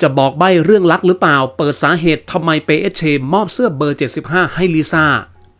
จะบอกใบ้เรื่องลักหรือเปล่า เปิดสาเหตุทำไมเปเอเชมอบเสื้อเบอร์ 75 ให้ลิซ่า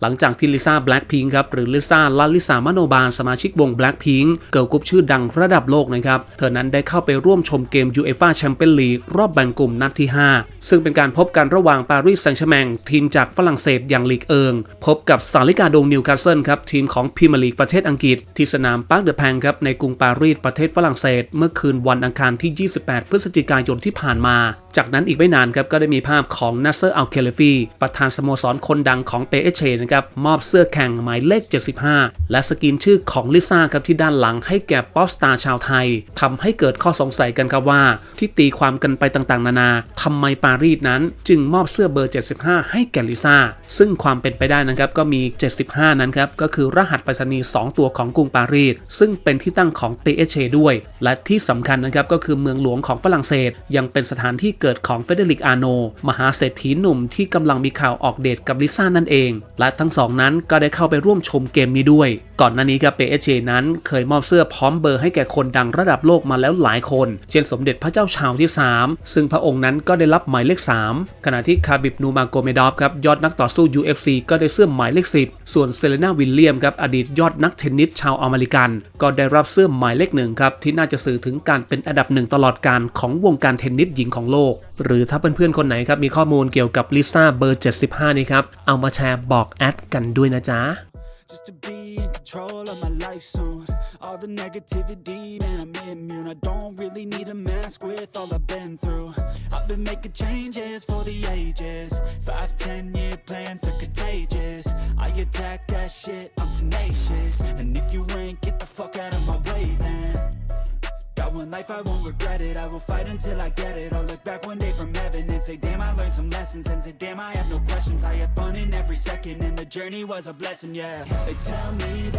หลังจากที่ลิซ่าแบล็ k พิงครับหรือลิซ่าลาลิซามโนบาลสมาชิกวง Blackpink เกิร์ลกรุ๊ปชื่อดังระดับโลกนะครับเธอนั้นได้เข้าไปร่วมชมเกม UEFA Champions League รอบแบ่งกลุ่มนัดที่ 5 ซึ่งเป็นการพบกันระหว่างปารีสแซงต์แชร์แมงทีมจากฝรั่งเศสอย่างลีกเอิง พบกับสาลิกาโดงนิวคาสเซิลครับทีมของพรีเมียร์ลีกประเทศอังกฤษ ที่สนามปาร์คเดอะแพงครับในกรุงปารีสประเทศฝรั่งเศส เมื่อคืนวันอังคารที่ 28 พฤศจิกายนที่ผ่านมาจากนั้นอีกไม่นานครับก็ได้มีภาพของนัสเซอร์อัลเคลฟีประธานสโมสรคนดังของเปเอเชนะครับมอบเสื้อแข่งหมายเลข 75 และสกินชื่อของลิซ่าครับที่ด้านหลังให้แก่ป๊อปสตาร์ชาวไทยทำให้เกิดข้อสงสัยกันครับว่า ที่ตีความกันไปต่างๆ นานาทำไมปารีสนั้นจึงมอบเสื้อเบอร์ 75 ให้แก่ลิซ่าซึ่งความเป็นไปได้นะครับก็มี 75 นั้นครับก็คือรหัสไปรษณีย์2ตัวของกรุงปารีสซึ่งเป็นที่ตั้งของเปเอเชด้วย และที่สำคัญนะครับก็คือเมืองหลวงของฝรั่งเศสยังเป็นสถานที่เกิดของเฟเดริกอาโน มหาเศรษฐีหนุ่มที่กำลังมีข่าวออกเดทกับลิซ่านั่นเอง และทั้งสองนั้นก็ได้เข้าไปร่วมชมเกมนี้ด้วย ก่อนหน้านี้ครับเปเอเชนั้นเคยมอบเสื้อพร้อมเบอร์ให้แก่คนดังระดับโลกมาแล้วหลายคน เช่นสมเด็จพระเจ้าชาวที่ 3 ซึ่งพระองค์นั้นก็ได้รับหมายเลข 3 ขณะที่คาบิบนูมาโกเมดอฟครับยอดนักต่อสู้ UFC ก็ได้เสื้อหมายเลข 10 ส่วนเซเลนาวิลเลียมครับอดีตยอดนักเทนนิสชาวอเมริกัน ก็ได้รับเสื้อหมายเลขหนึ่งครับที่น่าจะสื่อถึงการเป็นอันดับหนึ่งตลอดการของวงการเทนนิสหญิงของโลก6 หรือถ้าเพื่อนๆคนไหนครับมีข้อมูลเกี่ยวกับลิซ่าเบอร์ 75 นี่ครับ เอามาแชร์บอกแอดกันด้วยนะจ๊ะ Just to be in control of my life soon. All the negativity, man, I'm immune. I don't really need a mask with all I've been through. I've been making changes for the ages. Five, ten year plans are contagious. I attack that shit, I'm tenacious. And if you ain't, get the fuck out life, I won't regret it. I will fight until I get it. I'll look back one day from heaven and say, Damn, I learned some lessons. And say, Damn, I have no questions. I had fun in every second, and the journey was a blessing, yeah. They tell me